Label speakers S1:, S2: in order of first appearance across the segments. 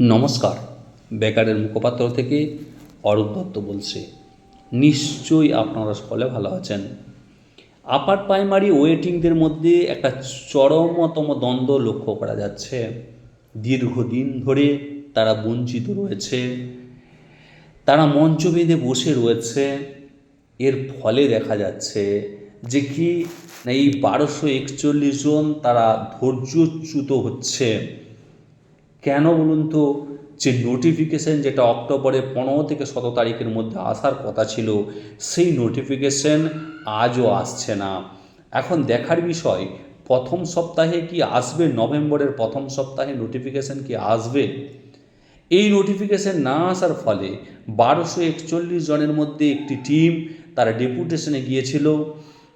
S1: নমস্কার। বেকারের মুখপাত্র থেকে অরূপ দত্ত বলছি। নিশ্চয়ই আপনারা সকলে ভালো আছেন। আপার প্রাইমারি ওয়েটিংদের মধ্যে একটা চরমতম দ্বন্দ্ব লক্ষ্য করা যাচ্ছে। দীর্ঘদিন ধরে তারা বঞ্চিত রয়েছে। তারা মঞ্চ বেঁধে বসে রয়েছে। এর ফলে দেখা যাচ্ছে যে কি এই বারোশো একচল্লিশ জন তারা ধৈর্যচ্যুত হচ্ছে। কেন বলুন তো, যে নোটিফিকেশান যেটা অক্টোবরে পনেরো থেকে সতেরো তারিখের মধ্যে আসার কথা ছিল, সেই নোটিফিকেশান আজও আসছে না। এখন দেখার বিষয়, প্রথম সপ্তাহে কি আসবে, নভেম্বরের প্রথম সপ্তাহে নোটিফিকেশন কি আসবে? এই নোটিফিকেশন না আসার ফলে বারোশো একচল্লিশ জনের মধ্যে একটি টিম তারা ডেপুটেশনে গিয়েছিল।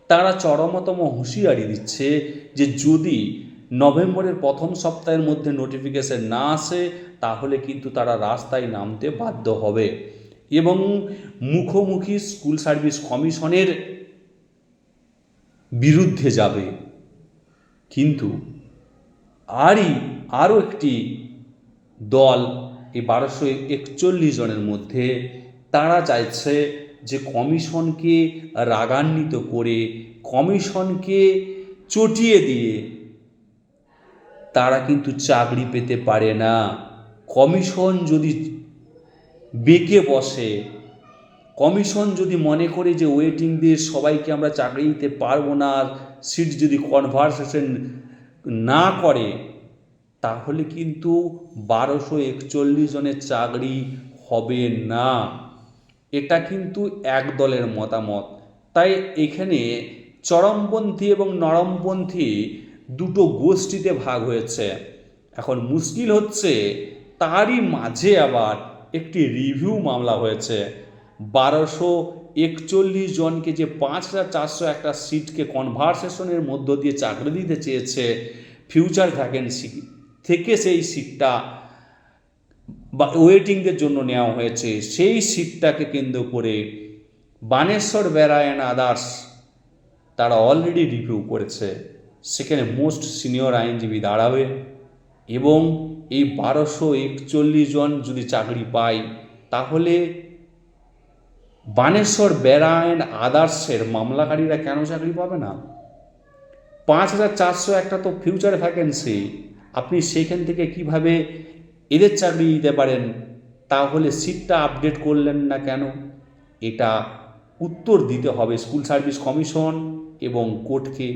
S1: তারা চরমতম হুঁশিয়ারি দিচ্ছে যে যদি নভেম্বরের প্রথম সপ্তাহের মধ্যে নোটিফিকেশন না আসে, তাহলে কিন্তু তারা রাস্তায় নামতে বাধ্য হবে। এবং মুখোমুখি স্কুল সার্ভিস কমিশনের বিরুদ্ধে যাবে। কিন্তু আরই আরও একটি দল, এই বারোশো একচল্লিশ জনের মধ্যে, তারা চাইছে যে কমিশনকে রাগান্বিত করে, কমিশনকে চটিয়ে দিয়ে তারা কিন্তু চাকরি পেতে পারে না। কমিশন যদি বেঁকে বসে, কমিশন যদি মনে করে যে ওয়েটিং দিয়ে সবাইকে আমরা চাকরি দিতে পারব না সিট যদি কনভারসেশন না করে, তাহলে কিন্তু বারোশো একচল্লিশ জনের চাকরি হবে না। এটা কিন্তু এক দলের মতামত। তাই এখানে চরমপন্থী এবং নরমপন্থী দুটো গোষ্ঠীতে ভাগ হয়েছে। এখন মুশকিল হচ্ছে, তারই মাঝে আবার একটি রিভিউ মামলা হয়েছে। বারোশো একচল্লিশ জনকে যে পাঁচ হাজার চারশো একটা সিটকে কনভারসেশনের মধ্য দিয়ে চাকরি দিতে চেয়েছে ফিউচার ভ্যাকেন্সি থেকে সেই সিটটা বা ওয়েটিংদের জন্য নেওয়া হয়েছে। সেই সিটটাকে কেন্দ্র করে বানেশ্বর বেড়া অ্যান্ড আদার্স তারা অলরেডি রিভিউ করেছে। সেখানে মোস্ট সিনিয়র আইনজীবী দাঁড়াবে এবং এই বারোশো একচল্লিশ জন যদি চাকরি পায়, তাহলে বানেশ্বর বেড়া অ্যান্ড আদার্সের মামলাকারীরা কেন চাকরি পাবে না? পাঁচ হাজার চারশো একটা তো ফিউচার ভ্যাকেন্সি আপনি সেইখান থেকে কীভাবে এদের চাকরি দিতে পারেন? তাহলে সিটটা আপডেট করলেন না কেন? এটা উত্তর দিতে হবে স্কুল সার্ভিস কমিশন এবং কোর্টকে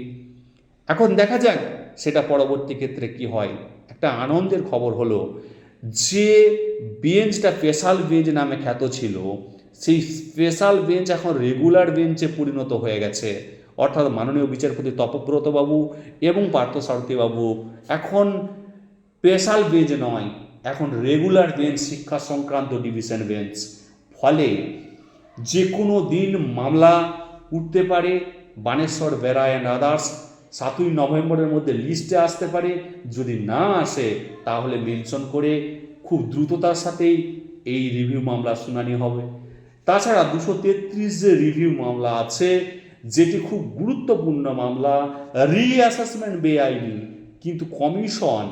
S1: এখন দেখা যাক সেটা পরবর্তী ক্ষেত্রে কি হয়। একটা আনন্দের খবর হলো, যে বেঞ্চটা স্পেশাল বেঞ্চ নামে খ্যাত ছিল, সেই স্পেশাল বেঞ্চ এখন রেগুলার বেঞ্চে পরিণত হয়ে গেছে। অর্থাৎ মাননীয় বিচারপতি তপব্রত বাবু এবং পার্থসারথী বাবু এখন স্পেশাল বেঞ্চ নয়, এখন রেগুলার বেঞ্চ শিক্ষা সংক্রান্ত ডিভিশন বেঞ্চ ফলে যে কোনো দিন মামলা উঠতে পারে, বানেশ্বর অ্যান্ড আদার্স সাতই নভেম্বরের মধ্যে লিস্টে আসতে পারে। যদি না আসে, তাহলে মেনশন করে খুব দ্রুততার সাথেই এই রিভিউ মামলা শুনানি হবে। তাছাড়া দুশো তেত্রিশ যে রিভিউ মামলা আছে, যেটি খুব গুরুত্বপূর্ণ মামলা রিঅ্যাসেসমেন্ট বেআইনি, কিন্তু কমিশন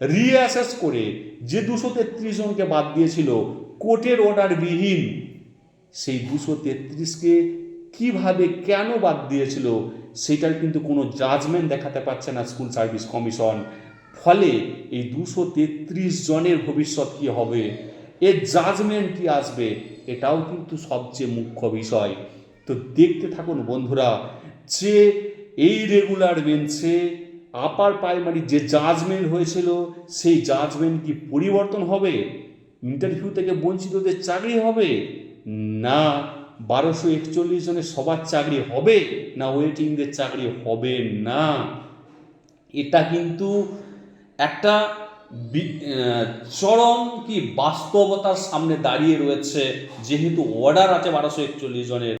S1: রিঅ্যাসেস করে যে দুশো তেত্রিশ জনকে বাদ দিয়েছিল, কোর্টের অর্ডার বিহীন, সেই দুশো তেত্রিশকে কীভাবে কেন বাদ দিয়েছিল, সেটার কিন্তু কোনো জাজমেন্ট দেখাতে পারছে না স্কুল সার্ভিস কমিশন ফলে এই দুশো তেত্রিশ জনের ভবিষ্যৎ কী হবে, এর জাজমেন্ট কি আসবে, এটাও কিন্তু সবচেয়ে মুখ্য বিষয়। তো দেখতে থাকুন বন্ধুরা, যে এই রেগুলার বেঞ্চে আপার প্রাইমারি যে জাজমেন্ট হয়েছিল, সেই জাজমেন্ট কি পরিবর্তন হবে? ইন্টারভিউ থেকে বঞ্চিতদের চাকরি হবে? না। বারোশো একচল্লিশ জনের সবার চাকরি হবে না ওয়েটিংদের চাকরি হবে না? এটা কিন্তু একটা চরম কি বাস্তবতার সামনে দাঁড়িয়ে রয়েছে, যেহেতু অর্ডার আছে বারোশো একচল্লিশ জনের।